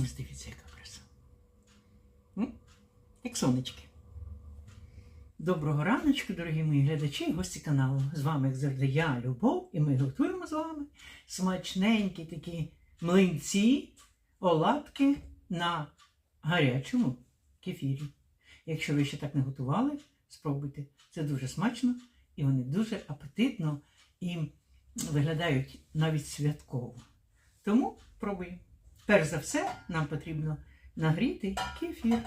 Ось дивіться, яка краса. Як сонечки. Доброго раночку, дорогі мої глядачі і гості каналу. З вами, як завжди, я, Любов, і ми готуємо з вами смачненькі такі млинці, оладки на гарячому кефірі. Якщо ви ще так не готували, спробуйте. Це дуже смачно і вони дуже апетитно і виглядають навіть святково. Тому пробуємо. Перш за все, нам потрібно нагріти кефір.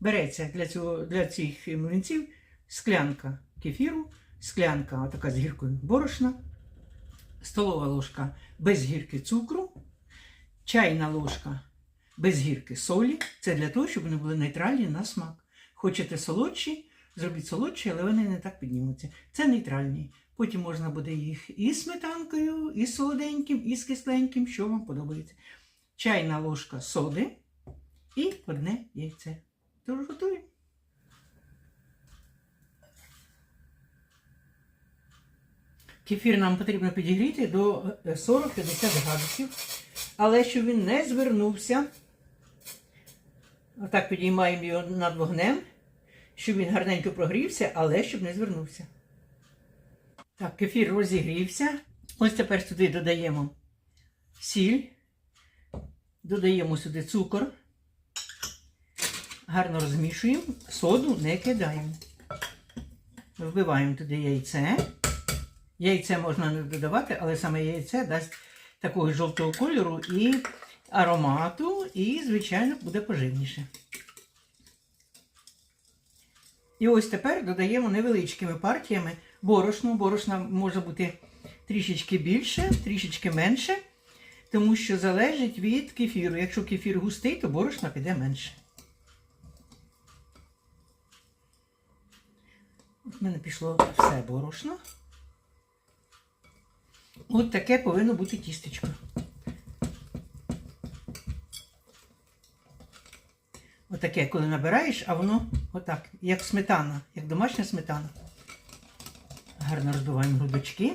Береться для, цього, для цих млинців склянка кефіру, склянка така з гіркою борошна, столова ложка без гірки цукру, чайна ложка без гірки солі. Це для того, щоб вони були нейтральні на смак. Хочете солодші, зробіть солодші, але вони не так піднімуться. Це нейтральні. Потім можна буде їх і сметанкою, і солоденьким, і з кисленьким, що вам подобається. Чайна ложка соди і одне яйце. Тож готуємо. Кефір нам потрібно підігріти до е, 40-50 градусів, але щоб він не звернувся, отак підіймаємо його над вогнем, щоб він гарненько прогрівся, але щоб не звернувся. Так, кефір розігрівся. Ось тепер сюди додаємо сіль, додаємо сюди цукор, гарно розмішуємо, соду не кидаємо. Вбиваємо туди яйце. Яйце можна не додавати, але саме яйце дасть такого жовтого кольору і аромату, і, звичайно, буде поживніше. І ось тепер додаємо невеличкими партіями борошно. Борошна може бути трішечки більше, трішечки менше, тому що залежить від кефіру. Якщо кефір густий, то борошна піде менше. От в мене пішло все борошно. От таке повинно бути тістечко. Отаке, коли набираєш, а воно отак, як сметана, як домашня сметана. Гарно розбиваємо грудочки.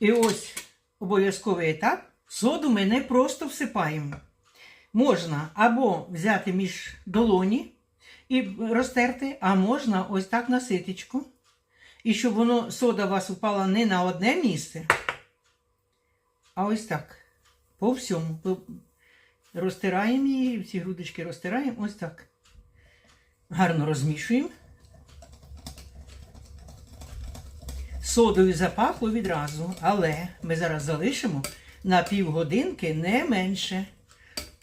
І ось обов'язковий етап. Соду ми не просто всипаємо. Можна або взяти між долоні і розтерти, а можна ось так на ситечку. І щоб воно сода у вас упала не на одне місце, а ось так. По всьому. Розтираємо її, всі грудочки розтираємо ось так. Гарно розмішуємо. Содою запахло відразу, але ми зараз залишимо на півгодинки не менше.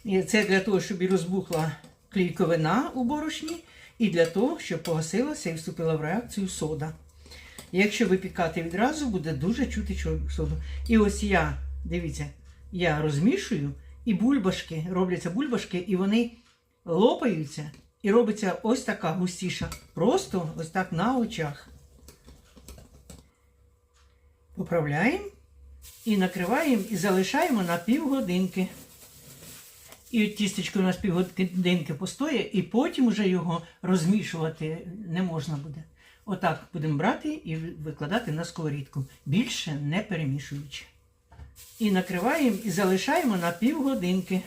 І це для того, щоб і розбухла клійковина у борошні, і для того, щоб погасилася і вступила в реакцію сода. Якщо випікати відразу, буде дуже чути соду. І ось я, дивіться, я розмішую, і бульбашки, робляться бульбашки, і вони лопаються, і робиться ось така густіша. Просто ось так на очах. Поправляємо і накриваємо, і залишаємо на півгодинки. І от тістечко у нас півгодинки постоє, і потім вже його розмішувати не можна буде. Отак будемо брати і викладати на сковорідку, більше не перемішуючи. І накриваємо і залишаємо на півгодинки.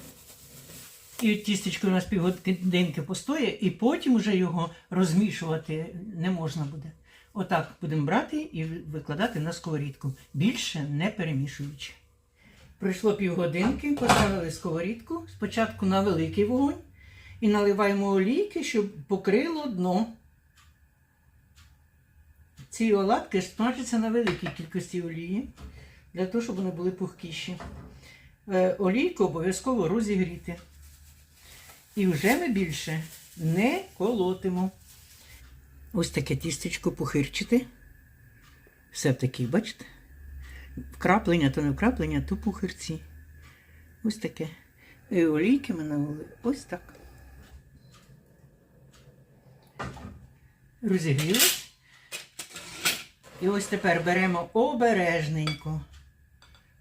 І от тістечко у нас півгодинки постоє, і потім вже його розмішувати не можна буде. Отак будемо брати і викладати на сковорідку, більше не перемішуючи. Пройшло півгодинки, поставили сковорідку спочатку на великий вогонь і наливаємо олійки, щоб покрило дно. Ці оладки смажаться на великій кількості олії, для того, щоб вони були пухкіші. Е, Олійку обов'язково розігріти. І вже ми більше не колотимо. Ось таке тістечко пухирчите. Все таки, бачите? Вкраплення, то не вкраплення, то пухирці. Ось таке. І олійки ми налили ось так. Розігрілось. І ось тепер беремо обережненько.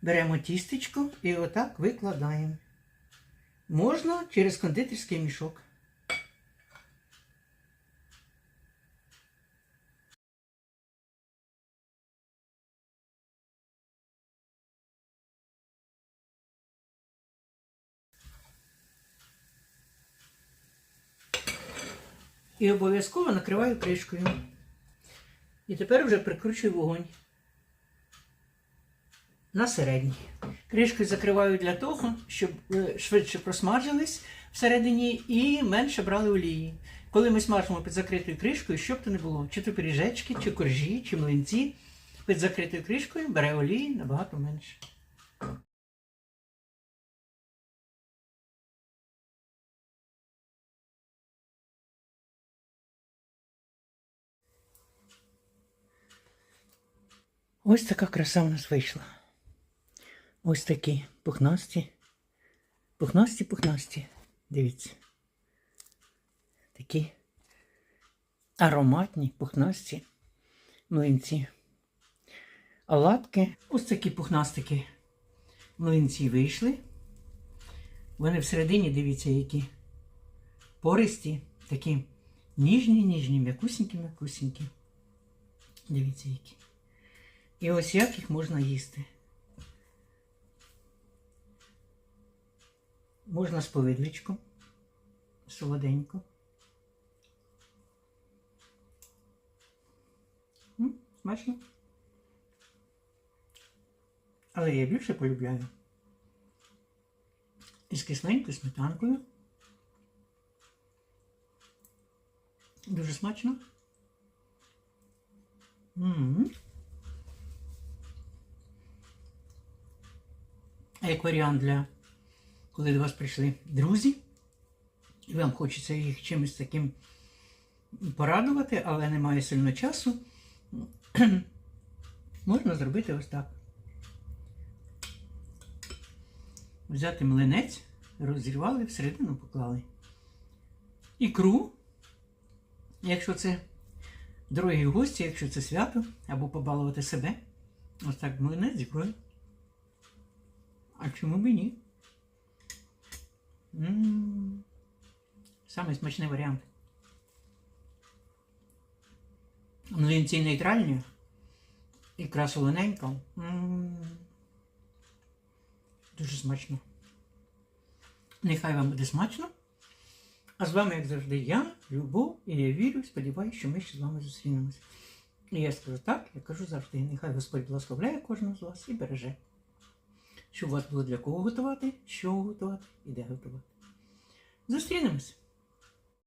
Беремо тістечко і отак викладаємо. Можна через кондитерський мішок. І обов'язково накриваю кришкою. І тепер вже прикручую вогонь на середній. Кришкою закриваю для того, щоб е, швидше просмажились всередині і менше брали олії. Коли ми смажимо під закритою кришкою, що б то не було, чи то пиріжечки, чи коржі, чи млинці, під закритою кришкою бере олії набагато менше. Ось така краса у нас вийшла. Ось такі пухнасті. Пухнасті, пухнасті. Дивіться. Такі ароматні, пухнасті млинці. Оладки. Ось такі пухнастики млинці вийшли. Вони всередині, дивіться, які пористі, такі ніжні, ніжні, м'якусінькі, м'якусінькі. Дивіться, які. І ось як їх можна їсти. Можна з повидличком, солоденько. М, Смачно. Але я більше полюбляю. Із кисленькою сметанкою. Дуже смачно. М. А як варіант для коли до вас прийшли друзі, і вам хочеться їх чимось таким порадувати, але немає сильно часу, можна зробити ось так. Взяти млинець, розірвали, всередину поклали. Ікру, якщо це дорогі гості, якщо це свято, або побалувати себе. Ось так млинець з ікрою. А чому б і ні? М, Самий смачний варіант. Млинці нейтральні. Ікра солоненька. М, Дуже смачно. Нехай вам буде смачно. А з вами, як завжди, я, Любов, і я вірю, сподіваюся, що ми ще з вами зустрінемось. І я скажу так, я кажу завжди, нехай Господь благословляє кожного з вас і береже. Щоб у вас було для кого готувати, що готувати і де готувати. Зустрінемось!